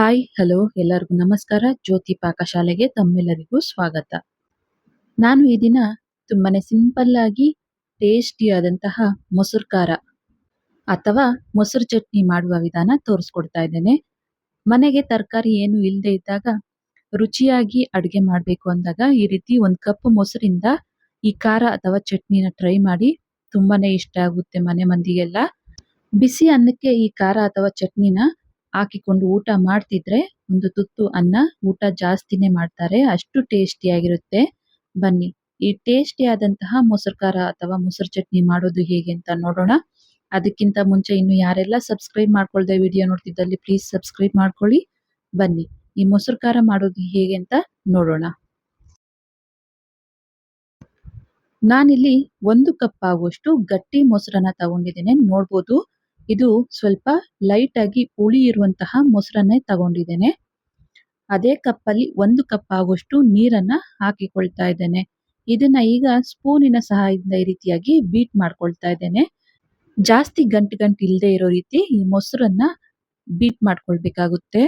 Hi hello ಎಲ್ಲರಿಗೂ ನಮಸ್ಕಾರ. ಜ್ಯೋತಿ ಪಾಕಶಾಲೆಗೆ ತಮ್ಮೆಲ್ಲರಿಗೂ ಸ್ವಾಗತ. ನಾನು ಈ ದಿನ ತುಂಬಾನೇ ಸಿಂಪಲ್ ಆಗಿ ಟೇಸ್ಟಿ ಆದಂತಹ ಮೊಸರು ಖಾರ ಅಥವಾ ಮೊಸರು ಚಟ್ನಿ ಮಾಡುವ ವಿಧಾನ ತೋರಿಸ್ಕೊಡ್ತಾ ಇದ್ದೇನೆ. ಮನೆಗೆ ತರಕಾರಿ ಏನು ಇಲ್ಲದೆ ಇದ್ದಾಗ ರುಚಿಯಾಗಿ ಅಡುಗೆ ಮಾಡಬೇಕು ಅಂದಾಗ ಈ ರೀತಿ ಒಂದು ಕಪ್ ಮೊಸರಿಂದ ಈ ಖಾರ ಅಥವಾ ಚಟ್ನಿನ ಟ್ರೈ ಮಾಡಿ ತುಂಬಾನೇ ಇಷ್ಟ ಆಗುತ್ತೆ ಮನೆ ಮಂದಿಗೆಲ್ಲ. ಬಿಸಿ ಅನ್ನಕ್ಕೆ ಈ ಖಾರ ಅಥವಾ ಚಟ್ನಿನ ಹಾಕಿಕೊಂಡು ಊಟ ಮಾಡ್ತಿದ್ರೆ ಒಂದು ತುತ್ತು ಅನ್ನ ಊಟ ಜಾಸ್ತಿನೇ ಮಾಡ್ತಾರೆ. ಅಷ್ಟು ಟೇಸ್ಟಿ ಆಗಿರುತ್ತೆ. ಬನ್ನಿ. ಈ ಟೇಸ್ಟಿ ಆದಂತಹ ಮೊಸರು ಖಾರ ಅಥವಾ ಮೊಸರು ಚಟ್ನಿ ಮಾಡೋದು ಹೇಗೆ ಅಂತ ನೋಡೋಣ. ಅದಕ್ಕಿಂತ ಮುಂಚೆ ಇನ್ನು ಯಾರೆಲ್ಲ ಸಬ್ಸ್ಕ್ರೈಬ್ ಮಾಡ್ಕೊಳ್ದೆ ವಿಡಿಯೋ ನೋಡ್ತಿದ್ದಲ್ಲಿ ಪ್ಲೀಸ್ ಸಬ್ಸ್ಕ್ರೈಬ್ ಮಾಡ್ಕೊಳ್ಳಿ. ಬನ್ನಿ. ಈ ಮೊಸರು ಖಾರ ಮಾಡೋದು ಹೇಗೆ ಅಂತ ನೋಡೋಣ. ನಾನಿಲ್ಲಿ ಒಂದು ಕಪ್ ಆಗುವಷ್ಟು ಗಟ್ಟಿ ಮೊಸರನ್ನ ತಗೊಂಡಿದ್ದೇನೆ. ನೋಡ್ಬೋದು. ಇದು ಸ್ವಲ್ಪ ಲೈಟ್ ಆಗಿ ಹುಳಿ ಇರುವಂತಹ ಮೊಸರನ್ನೇ ತಗೊಂಡಿದ್ದೇನೆ. ಅದೇ ಕಪ್ಪಲ್ಲಿ ಒಂದು ಕಪ್ ಆಗುವಷ್ಟು ನೀರನ್ನ ಹಾಕಿಕೊಳ್ತಾ ಇದ್ದೇನೆ. ಇದನ್ನ ಈಗ ಸ್ಪೂನಿನ ಸಹಾಯದಿಂದ ಈ ರೀತಿಯಾಗಿ ಬೀಟ್ ಮಾಡ್ಕೊಳ್ತಾ ಇದ್ದೇನೆ. ಜಾಸ್ತಿ ಗಂಟು ಗಂಟು ಇಲ್ಲದೆ ಇರೋ ರೀತಿ ಈ ಮೊಸರನ್ನ ಬೀಟ್ ಮಾಡ್ಕೊಳ್ಬೇಕಾಗುತ್ತೆ.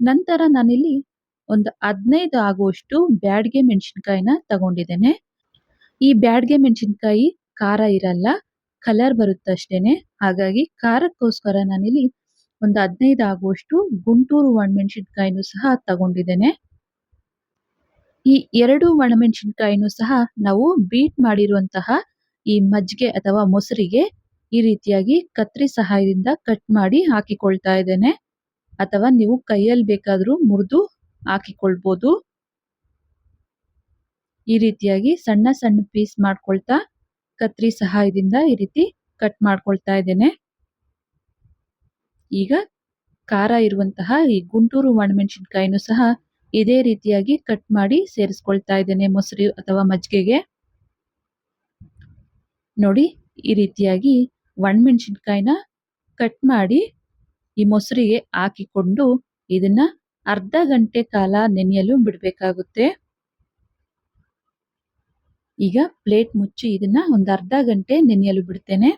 ನಂತರ ನಾನಿಲ್ಲಿ ಒಂದು ಹದಿನೈದು ಆಗುವಷ್ಟು ಬ್ಯಾಡ್ಗೆ ಮೆಣಸಿನ್ಕಾಯಿನ ತಗೊಂಡಿದ್ದೇನೆ. ಈ ಬ್ಯಾಡ್ಗೆ ಮೆಣಸಿನ್ಕಾಯಿ ಖಾರ ಇರಲ್ಲ ಕಲರ್ ಬರುತ್ತೆ ಅಷ್ಟೇನೆ ಹಾಗಾಗಿ ಖಾರಕ್ಕೋಸ್ಕರ ನಾನಿಲ್ಲಿ ಒಂದು ಹದಿನೈದು ಆಗುವಷ್ಟು ಗುಂಟೂರು ಒಣಮೆಣಸಿನ್ಕಾಯಿನೂ ಸಹ ತಗೊಂಡಿದ್ದೇನೆ. ಈ ಎರಡು ಒಣಮೆಣಸಿನ್ಕಾಯಿನೂ ಸಹ ನಾವು ಬೀಟ್ ಮಾಡಿರುವಂತಹ ಈ ಮಜ್ಜಿಗೆ ಅಥವಾ ಮೊಸರಿಗೆ ಈ ರೀತಿಯಾಗಿ ಕತ್ರಿ ಸಹಾಯದಿಂದ ಕಟ್ ಮಾಡಿ ಹಾಕಿಕೊಳ್ತಾ ಇದ್ದೇನೆ. ಅಥವಾ ನೀವು ಕೈಯಲ್ಲಿ ಬೇಕಾದರೂ ಮುರಿದು ಹಾಕಿಕೊಳ್ಬೋದು. ಈ ರೀತಿಯಾಗಿ ಸಣ್ಣ ಸಣ್ಣ ಪೀಸ್ ಮಾಡ್ಕೊಳ್ತಾ ಕತ್ರಿ ಸಹಾಯದಿಂದ ಈ ರೀತಿ ಕಟ್ ಮಾಡ್ಕೊಳ್ತಾ ಇದ್ದೇನೆ. ಈಗ ಖಾರ ಇರುವಂತಹ ಈ ಗುಂಟೂರು ಒಣಮೆಣಸಿನ್ಕಾಯಿನೂ ಸಹ ಇದೇ ರೀತಿಯಾಗಿ ಕಟ್ ಮಾಡಿ ಸೇರಿಸ್ಕೊಳ್ತಾ ಇದ್ದೇನೆ ಮೊಸರು ಅಥವಾ ಮಜ್ಜಿಗೆಗೆ. ನೋಡಿ, ಈ ರೀತಿಯಾಗಿ ಒಣಮೆಣಸಿನ್ಕಾಯಿನ ಕಟ್ ಮಾಡಿ ಈ ಮೊಸರಿಗೆ ಹಾಕಿಕೊಂಡು ಇದನ್ನ ಅರ್ಧ ಗಂಟೆ ಕಾಲ ನೆನೆಯಲು ಬಿಡಬೇಕಾಗುತ್ತೆ. ಈಗ ಪ್ಲೇಟ್ ಮುಚ್ಚಿ ಇದನ್ನ ಒಂದು ಅರ್ಧ ಗಂಟೆ ನೆನೆಯಲು ಬಿಡ್ತೇನೆ.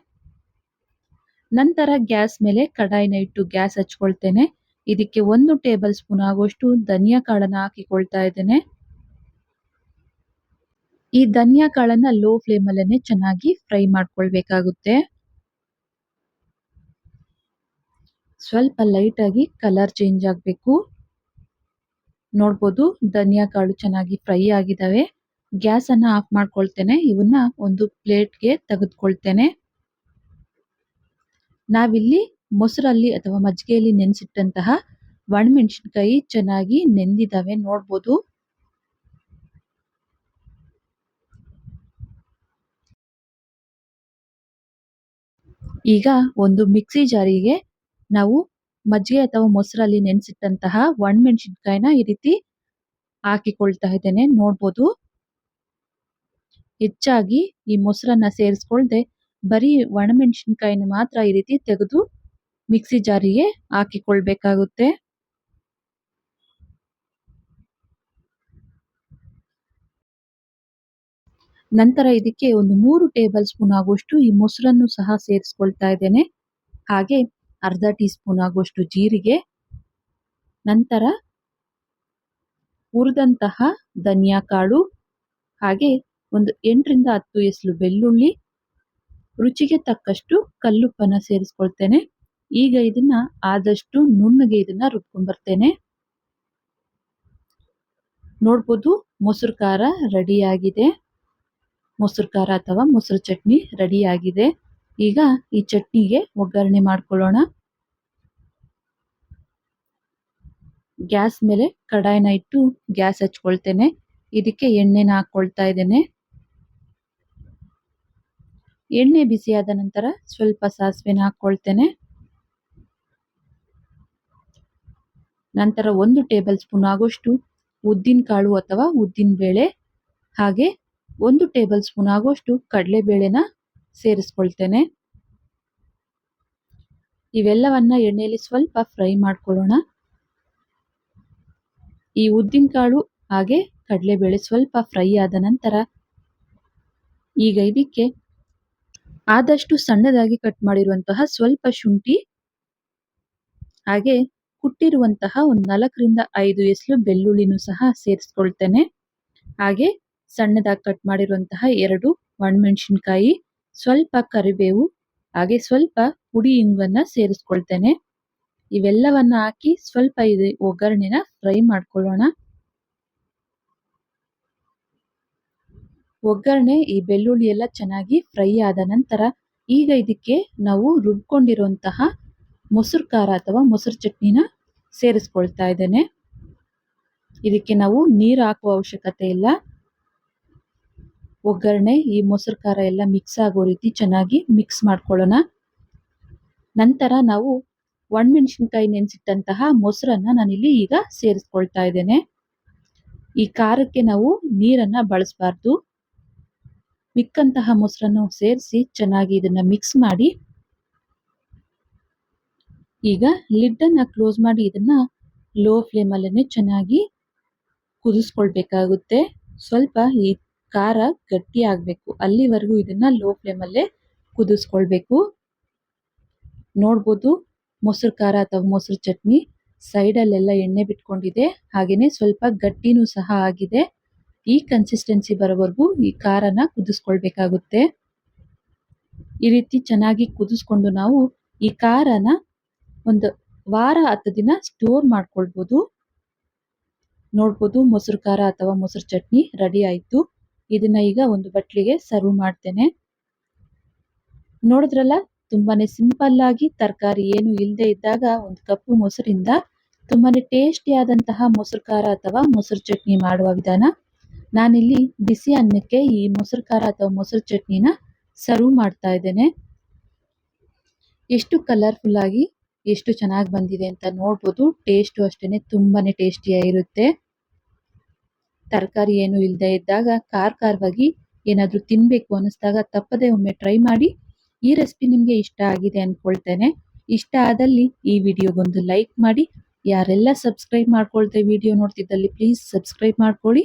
ನಂತರ ಗ್ಯಾಸ್ ಮೇಲೆ ಕಡಾಯಿನ ಇಟ್ಟು ಗ್ಯಾಸ್ ಹಚ್ಕೊಳ್ತೇನೆ. ಇದಕ್ಕೆ ಒಂದು ಟೇಬಲ್ ಸ್ಪೂನ್ ಆಗುವಷ್ಟು ಧನಿಯಾ ಕಾಳನ್ನ ಹಾಕಿಕೊಳ್ತಾ ಇದ್ದೇನೆ. ಈ ಧನಿಯಾ ಕಾಳನ್ನ ಲೋ ಫ್ಲೇಮ್ ಅಲ್ಲೇ ಚೆನ್ನಾಗಿ ಫ್ರೈ ಮಾಡ್ಕೊಳ್ಬೇಕಾಗುತ್ತೆ. ಸ್ವಲ್ಪ ಲೈಟ್ ಆಗಿ ಕಲರ್ ಚೇಂಜ್ ಆಗಬೇಕು. ನೋಡ್ಬೋದು ಧನಿಯಾ ಕಾಳು ಚೆನ್ನಾಗಿ ಫ್ರೈ ಆಗಿದ್ದಾವೆ. ಗ್ಯಾಸ್ ಅನ್ನ ಆಫ್ ಮಾಡ್ಕೊಳ್ತೇನೆ. ಇವನ್ನ ಒಂದು ಪ್ಲೇಟ್ಗೆ ತೆಗೆದುಕೊಳ್ತೇನೆ. ನಾವಿಲ್ಲಿ ಮೊಸರಲ್ಲಿ ಅಥವಾ ಮಜ್ಜಿಗೆಯಲ್ಲಿ ನೆನೆಸಿಟ್ಟಂತಹ ಒಣಮೆಣಸಿನ್ಕಾಯಿ ಚೆನ್ನಾಗಿ ನೆಂದಿದ್ದಾವೆ ನೋಡ್ಬೋದು. ಈಗ ಒಂದು ಮಿಕ್ಸಿ ಜಾರಿಗೆ ನಾವು ಮಜ್ಜಿಗೆ ಅಥವಾ ಮೊಸರಲ್ಲಿ ನೆನೆಸಿಟ್ಟಂತಹ ಒಣಮೆಣಸಿನ್ಕಾಯಿನ ಈ ರೀತಿ ಹಾಕಿಕೊಳ್ತಾ ಇದ್ದೇನೆ. ನೋಡ್ಬೋದು. ಹೆಚ್ಚಾಗಿ ಈ ಮೊಸರನ್ನ ಸೇರಿಸ್ಕೊಳ್ದೆ ಬರೀ ಒಣಮೆಣಸಿನ್ಕಾಯಿನ ಮಾತ್ರ ಈ ರೀತಿ ತೆಗೆದು ಮಿಕ್ಸಿ ಜಾರಿಗೆ ಹಾಕಿಕೊಳ್ಬೇಕಾಗುತ್ತೆ. ನಂತರ ಇದಕ್ಕೆ ಒಂದು ಮೂರು ಟೇಬಲ್ ಸ್ಪೂನ್ ಆಗುವಷ್ಟು ಈ ಮೊಸರನ್ನು ಸಹ ಸೇರಿಸ್ಕೊಳ್ತಾ ಇದ್ದೇನೆ. ಹಾಗೆ ಅರ್ಧ ಟೀ ಸ್ಪೂನ್ ಆಗುವಷ್ಟು ಜೀರಿಗೆ, ನಂತರ ಹುರಿದಂತಹ ಧನಿಯಾ ಕಾಳು, ಹಾಗೆ ಒಂದು ಎಂಟರಿಂದ ಹತ್ತು ಎಸಲು ಬೆಳ್ಳುಳ್ಳಿ, ರುಚಿಗೆ ತಕ್ಕಷ್ಟು ಕಲ್ಲುಪ್ಪನ ಸೇರಿಸ್ಕೊಳ್ತೇನೆ. ಈಗ ಇದನ್ನ ಆದಷ್ಟು ನುಣ್ಣಗೆ ಇದನ್ನ ರುಬ್ಕೊಂಡ್ಬರ್ತೇನೆ ನೋಡ್ಬೋದು ಮೊಸರು ಖಾರ ರೆಡಿಯಾಗಿದೆ. ಮೊಸರು ಖಾರ ಅಥವಾ ಮೊಸರು ಚಟ್ನಿ ರೆಡಿಯಾಗಿದೆ. ಈಗ ಈ ಚಟ್ನಿಗೆ ಒಗ್ಗರಣೆ ಮಾಡ್ಕೊಳ್ಳೋಣ. ಗ್ಯಾಸ್ ಮೇಲೆ ಕಡಾಯಿನ ಇಟ್ಟು ಗ್ಯಾಸ್ ಹಚ್ಕೊಳ್ತೇನೆ. ಇದಕ್ಕೆ ಎಣ್ಣೆನ ಹಾಕೊಳ್ತಾ ಇದ್ದೇನೆ. ಎಣ್ಣೆ ಬಿಸಿಯಾದ ನಂತರ ಸ್ವಲ್ಪ ಸಾಸಿವೆನ ಹಾಕ್ಕೊಳ್ತೇನೆ ನಂತರ ಒಂದು ಟೇಬಲ್ ಸ್ಪೂನ್ ಆಗುವಷ್ಟು ಉದ್ದಿನ ಕಾಳು ಅಥವಾ ಉದ್ದಿನ ಬೇಳೆ, ಹಾಗೆ ಒಂದು ಟೇಬಲ್ ಸ್ಪೂನ್ ಆಗುವಷ್ಟು ಕಡಲೆಬೇಳೆನ ಸೇರಿಸ್ಕೊಳ್ತೇನೆ. ಇವೆಲ್ಲವನ್ನ ಎಣ್ಣೆಯಲ್ಲಿ ಸ್ವಲ್ಪ ಫ್ರೈ ಮಾಡ್ಕೊಳ್ಳೋಣ. ಈ ಉದ್ದಿನ ಕಾಳು ಹಾಗೆ ಕಡಲೆಬೇಳೆ ಸ್ವಲ್ಪ ಫ್ರೈ ಆದ ನಂತರ ಈಗ ಇದಕ್ಕೆ ಆದಷ್ಟು ಸಣ್ಣದಾಗಿ ಕಟ್ ಮಾಡಿರುವಂತಹ ಸ್ವಲ್ಪ ಶುಂಠಿ, ಹಾಗೆ ಕುಟ್ಟಿರುವಂತಹ ಒಂದು ನಾಲ್ಕರಿಂದ ಐದು ಎಸ್ಲು ಬೆಳ್ಳುಳ್ಳಿನೂ ಸಹ ಸೇರಿಸ್ಕೊಳ್ತೇನೆ. ಹಾಗೆ ಸಣ್ಣದಾಗಿ ಕಟ್ ಮಾಡಿರುವಂತಹ ಎರಡು ಒಣಮೆಣಸಿನ್ಕಾಯಿ, ಸ್ವಲ್ಪ ಕರಿಬೇವು, ಹಾಗೆ ಸ್ವಲ್ಪ ಪುಡಿ ಇಂಗನ್ನ ಸೇರಿಸ್ಕೊಳ್ತೇನೆ. ಇವೆಲ್ಲವನ್ನ ಹಾಕಿ ಸ್ವಲ್ಪ ಇದು ಒಗ್ಗರಣೆನ ಫ್ರೈ ಮಾಡ್ಕೊಳ್ಳೋಣ. ಒಗ್ಗರಣೆ ಈ ಬೆಳ್ಳುಳ್ಳಿ ಎಲ್ಲ ಚೆನ್ನಾಗಿ ಫ್ರೈ ಆದ ನಂತರ ಈಗ ಇದಕ್ಕೆ ನಾವು ರುಬ್ಕೊಂಡಿರುವಂತಹ ಮೊಸರು ಖಾರ ಅಥವಾ ಮೊಸರು ಚಟ್ನಿನ ಸೇರಿಸ್ಕೊಳ್ತಾ ಇದ್ದೇನೆ. ಇದಕ್ಕೆ ನಾವು ನೀರು ಹಾಕುವ ಅವಶ್ಯಕತೆ ಇಲ್ಲ. ಒಗ್ಗರಣೆ ಈ ಮೊಸರು ಖಾರ ಎಲ್ಲ ಮಿಕ್ಸ್ ಆಗೋ ರೀತಿ ಚೆನ್ನಾಗಿ ಮಿಕ್ಸ್ ಮಾಡ್ಕೊಳ್ಳೋಣ. ನಂತರ ನಾವು ಒಣಮೆಣಸಿನ್ಕಾಯಿ ನೆನೆಸಿಟ್ಟಂತಹ ಮೊಸರನ್ನ ನಾನಿಲ್ಲಿ ಈಗ ಸೇರಿಸ್ಕೊಳ್ತಾ ಇದ್ದೇನೆ. ಈ ಖಾರಕ್ಕೆ ನಾವು ನೀರನ್ನ ಬಳಸಬಾರ್ದು. ಮಿಕ್ಕಂತಹ ಮೊಸರನ್ನು ಸೇರಿಸಿ ಚೆನ್ನಾಗಿ ಇದನ್ನ ಮಿಕ್ಸ್ ಮಾಡಿ. ಈಗ ಲಿಡ್ಡನ್ನು ಕ್ಲೋಸ್ ಮಾಡಿ ಇದನ್ನ ಲೋ ಫ್ಲೇಮಲ್ಲೇ ಚೆನ್ನಾಗಿ ಕುದಿಸ್ಕೊಳ್ಬೇಕಾಗುತ್ತೆ. ಸ್ವಲ್ಪ ಈ ಖಾರ ಗಟ್ಟಿ ಆಗಬೇಕು. ಅಲ್ಲಿವರೆಗೂ ಇದನ್ನ ಲೋ ಫ್ಲೇಮಲ್ಲೇ ಕುದಿಸ್ಕೊಳ್ಬೇಕು. ನೋಡ್ಬೋದು ಮೊಸರು ಖಾರ ಅಥವಾ ಮೊಸರು ಚಟ್ನಿ ಸೈಡಲ್ಲೆಲ್ಲ ಎಣ್ಣೆ ಬಿಟ್ಕೊಂಡಿದೆ. ಹಾಗೆಯೇ ಸ್ವಲ್ಪ ಗಟ್ಟಿನೂ ಸಹ ಆಗಿದೆ. ಈ ಕನ್ಸಿಸ್ಟೆನ್ಸಿ ಬರೋವರೆಗೂ ಈ ಖಾರನ ಕುದಿಸ್ಕೊಳ್ಬೇಕಾಗುತ್ತೆ. ಈ ರೀತಿ ಚೆನ್ನಾಗಿ ಕುದಿಸ್ಕೊಂಡು ನಾವು ಈ ಖಾರನ ಒಂದು ವಾರ ಹತ್ತು ದಿನ ಸ್ಟೋರ್ ಮಾಡ್ಕೊಳ್ಬೋದು. ನೋಡ್ಬೋದು ಮೊಸರು ಖಾರ ಅಥವಾ ಮೊಸರು ಚಟ್ನಿ ರೆಡಿ ಆಯಿತು. ಇದನ್ನ ಈಗ ಒಂದು ಬಟ್ಲಿಗೆ ಸರ್ವ್ ಮಾಡ್ತೇನೆ. ನೋಡಿದ್ರಲ್ಲ, ತುಂಬಾನೇ ಸಿಂಪಲ್ ಆಗಿ ತರಕಾರಿ ಏನು ಇಲ್ಲದೆ ಇದ್ದಾಗ ಒಂದು ಕಪ್ಪು ಮೊಸರಿಂದ ತುಂಬಾನೇ ಟೇಸ್ಟಿ ಆದಂತಹ ಮೊಸರು ಖಾರ ಅಥವಾ ಮೊಸರು ಚಟ್ನಿ ಮಾಡುವ ವಿಧಾನ. ನಾನಿಲ್ಲಿ ಬಿಸಿ ಅನ್ನಕ್ಕೆ ಈ ಮೊಸರು ಖಾರ ಅಥವಾ ಮೊಸರು ಚಟ್ನಿನ ಸರ್ವ್ ಮಾಡ್ತಾ ಇದ್ದೇನೆ. ಎಷ್ಟು ಕಲರ್ಫುಲ್ ಆಗಿ ಎಷ್ಟು ಚೆನ್ನಾಗಿ ಬಂದಿದೆ ಅಂತ ನೋಡ್ಬೋದು. ಟೇಸ್ಟು ಅಷ್ಟೇನೆ ತುಂಬಾನೇ ಟೇಸ್ಟಿಯಾಗಿರುತ್ತೆ ತರಕಾರಿ ಏನು ಇಲ್ಲದೆ ಇದ್ದಾಗ ಖಾರ ಖಾರವಾಗಿ ಏನಾದರೂ ತಿನ್ನಬೇಕು ಅನ್ನಿಸ್ದಾಗ ತಪ್ಪದೇ ಒಮ್ಮೆ ಟ್ರೈ ಮಾಡಿ ಈ ರೆಸಿಪಿ ನಿಮಗೆ ಇಷ್ಟ ಆಗಿದೆ ಅಂದ್ಕೊಳ್ತೇನೆ ಇಷ್ಟ ಆದಲ್ಲಿ ಈ ವಿಡಿಯೋಗೊಂದು ಲೈಕ್ ಮಾಡಿ. ಯಾರೆಲ್ಲ ಸಬ್ಸ್ಕ್ರೈಬ್ ಮಾಡ್ಕೊಳ್ತೇವೆ ವಿಡಿಯೋ ನೋಡ್ತಿದ್ದಲ್ಲಿ ಪ್ಲೀಸ್ ಸಬ್ಸ್ಕ್ರೈಬ್ ಮಾಡ್ಕೊಳ್ಳಿ.